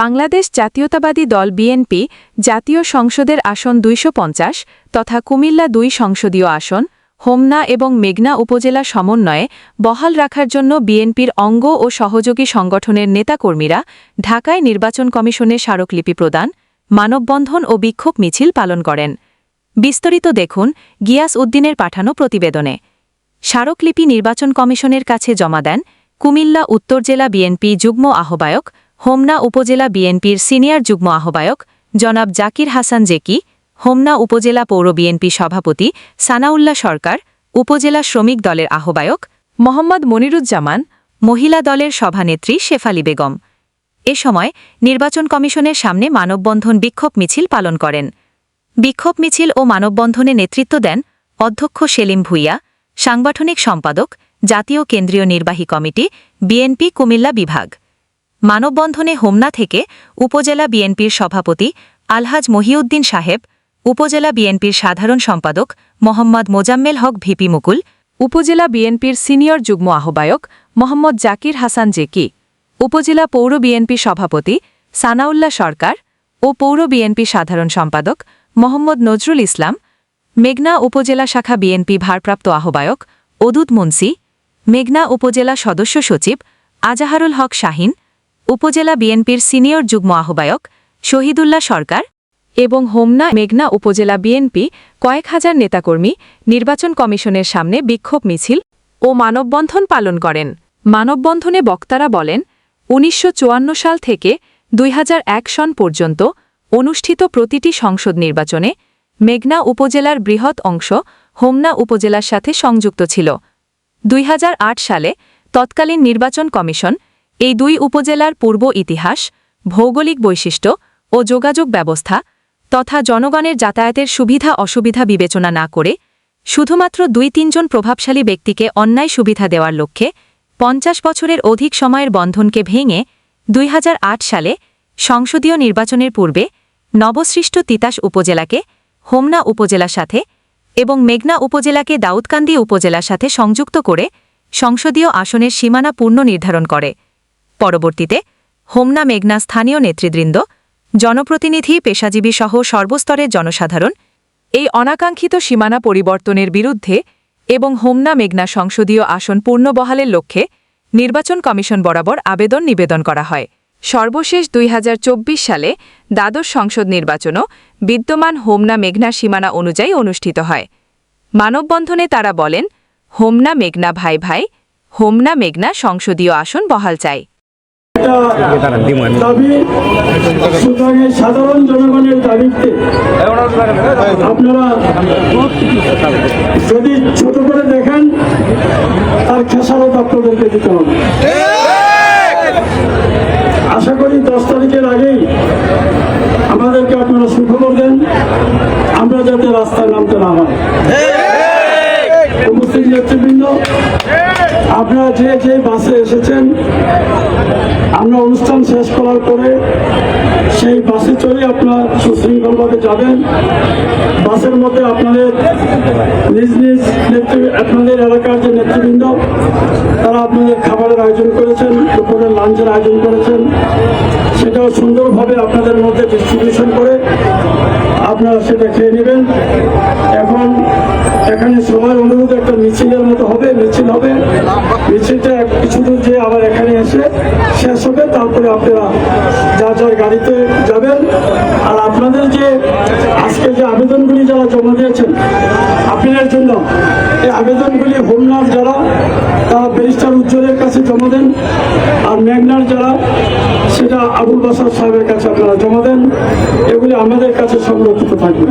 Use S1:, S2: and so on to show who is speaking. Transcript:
S1: বাংলাদেশ জাতীয়তাবাদী দল বিএনপি জাতীয় সংসদের আসন দুইশ পঞ্চাশ তথা কুমিল্লা দুই সংসদীয় আসন, হোমনা এবং মেঘনা উপজেলা সমন্বয়ে বহাল রাখার জন্য বিএনপির অঙ্গ ও সহযোগী সংগঠনের নেতাকর্মীরা ঢাকায় নির্বাচন কমিশনে স্মারকলিপি প্রদান, মানববন্ধন ও বিক্ষোভ মিছিল পালন করেন। বিস্তারিত দেখুন গিয়াস উদ্দিনের পাঠানো প্রতিবেদনে। স্মারকলিপি নির্বাচন কমিশনের কাছে জমা দেন কুমিল্লা উত্তর জেলা বিএনপি যুগ্ম আহ্বায়ক হোমনা উপজেলা বিএনপির সিনিয়র যুগ্ম আহ্বায়ক জনাব জাকির হাসান জেকি, হোমনা উপজেলা পৌর বিএনপি সভাপতি সানাউল্লাহ সরকার, উপজেলা শ্রমিক দলের আহ্বায়ক মোহাম্মদ মনিরুজ্জামান, মহিলা দলের সভানেত্রী শেফালি বেগম। এ সময় নির্বাচন কমিশনের সামনে মানববন্ধন বিক্ষোভ মিছিল পালন করেন। বিক্ষোভ মিছিল ও মানববন্ধনে নেতৃত্ব দেন অধ্যক্ষ সেলিম ভুইয়া, সাংগঠনিক সম্পাদক জাতীয় কেন্দ্রীয় নির্বাহী কমিটি বিএনপি কুমিল্লা বিভাগ। মানববন্ধনে হোমনা থেকে উপজেলা বিএনপির সভাপতি আলহাজ মহিউদ্দিন সাহেব, উপজেলা বিএনপির সাধারণ সম্পাদক মোহাম্মদ মোজাম্মেল হক ভিপি মুকুল, উপজেলা বিএনপির সিনিয়র যুগ্ম আহ্বায়ক মোহাম্মদ জাকির হাসান জেকি, উপজেলা পৌর বিএনপি সভাপতি সানাউল্লাহ সরকার ও পৌর বিএনপি সাধারণ সম্পাদক মোহাম্মদ নজরুল ইসলাম, মেঘনা উপজেলা শাখা বিএনপি ভারপ্রাপ্ত আহ্বায়ক অদুদ মুন্সি, মেঘনা উপজেলা সদস্য সচিব আজাহারুল হক শাহিন উপজেলা বিএনপির সিনিয়র যুগ্ম আহ্বায়ক শহীদুল্লাহ সরকার এবং হোমনা মেঘনা উপজেলা বিএনপি কয়েক হাজার নেতাকর্মী নির্বাচন কমিশনের সামনে বিক্ষোভ মিছিল ও মানববন্ধন পালন করেন। মানববন্ধনে বক্তারা বলেন, উনিশশো চুয়ান্ন সাল থেকে দুই হাজার এক সন পর্যন্ত অনুষ্ঠিত প্রতিটি সংসদ নির্বাচনে মেঘনা উপজেলার বৃহৎ অংশ হোমনা উপজেলার সাথে সংযুক্ত ছিল। দুই হাজার আট সালে তৎকালীন নির্বাচন কমিশন এই দুই উপজেলার পূর্ব ইতিহাস, ভৌগোলিক বৈশিষ্ট্য ও যোগাযোগ ব্যবস্থা তথা জনগণের যাতায়াতের সুবিধা অসুবিধা বিবেচনা না করে শুধুমাত্র দুই তিনজন প্রভাবশালী ব্যক্তিকে অন্যায় সুবিধা দেওয়ার লক্ষ্যে পঞ্চাশ বছরের অধিক সময়ের বন্ধনকে ভেঙে দুই হাজার আট সালে সংসদীয় নির্বাচনের পূর্বে নবসৃষ্ট তিতাস উপজেলাকে হোমনা উপজেলার সাথে এবং মেঘনা উপজেলাকে দাউদকান্দি উপজেলার সাথে সংযুক্ত করে সংসদীয় আসনের সীমানা পূর্ণ নির্ধারণ করে। পরবর্তীতে হোমনা মেঘনা স্থানীয় নেতৃবৃন্দ, জনপ্রতিনিধি, পেশাজীবী সহ সর্বস্তরের জনসাধারণ এই অনাকাঙ্ক্ষিত সীমানা পরিবর্তনের বিরুদ্ধে এবং হোমনা মেঘনা সংসদীয় আসন পূর্ণবহালের লক্ষ্যে নির্বাচন কমিশন বরাবর আবেদন নিবেদন করা হয়। সর্বশেষ দুই হাজার চব্বিশ সালে দ্বাদশ সংসদ নির্বাচনও বিদ্যমান হোমনা মেঘনা সীমানা অনুযায়ী অনুষ্ঠিত হয়। মানববন্ধনে তারা বলেন, হোমনা মেঘনা ভাই ভাই, হোমনা মেঘনা সংসদীয় আসন বহাল চাই।
S2: একটা দাবি সুতরাং সাধারণ জনগণের দাবিতে আপনারা যদি ছোট করে দেখেন, তার খেসারত আপনাদেরকে দিতে হবে। আশা করি দশ তারিখের আগেই আমাদেরকে আপনারা সুখবর দেন। আমরা যাতে রাস্তায় নামতে না হয় উপস্থিত নেতৃবৃন্দ আপনারা যে যে বাসে এসেছেন, আমরা অনুষ্ঠান শেষ করার পরে সেই বাসে চলে আপনারা সুশৃঙ্খলভাবে যাবেন। বাসের মধ্যে আপনাদের নিজ নিজ নেতৃ, আপনাদের এলাকার যে নেতৃবৃন্দ, তারা আপনাদের খাবারের আয়োজন করেছেন, দুপুরের লাঞ্চের আয়োজন করেছেন। সেটাও সুন্দরভাবে আপনাদের মধ্যে ডিস্ট্রিবিউশন করে আপনারা সেটা খেয়ে নেবেন। এখন এখানে সবার অনুরোধ একটা মিছিলের মতো হবে, মিছিল হবে। মিছিলটা এক কিছু দূর যে আবার এখানে এসে শেষ হবে, তারপরে আপনারা যার যার গাড়িতে যাবেন। আর আপনাদের যে আজকে যে আবেদনগুলি যারা জমা দিয়েছেন আপিলের জন্য এই আবেদনগুলি হোমনার যারা, তারা ব্যারিস্টার উজ্জ্বলের কাছে জমা দেন, আর মেঘনার যারা, সেটা আবুল বাসার সাহেবের কাছে আপনারা জমা দেন। এগুলি আমাদের কাছে সংরক্ষিত থাকবে।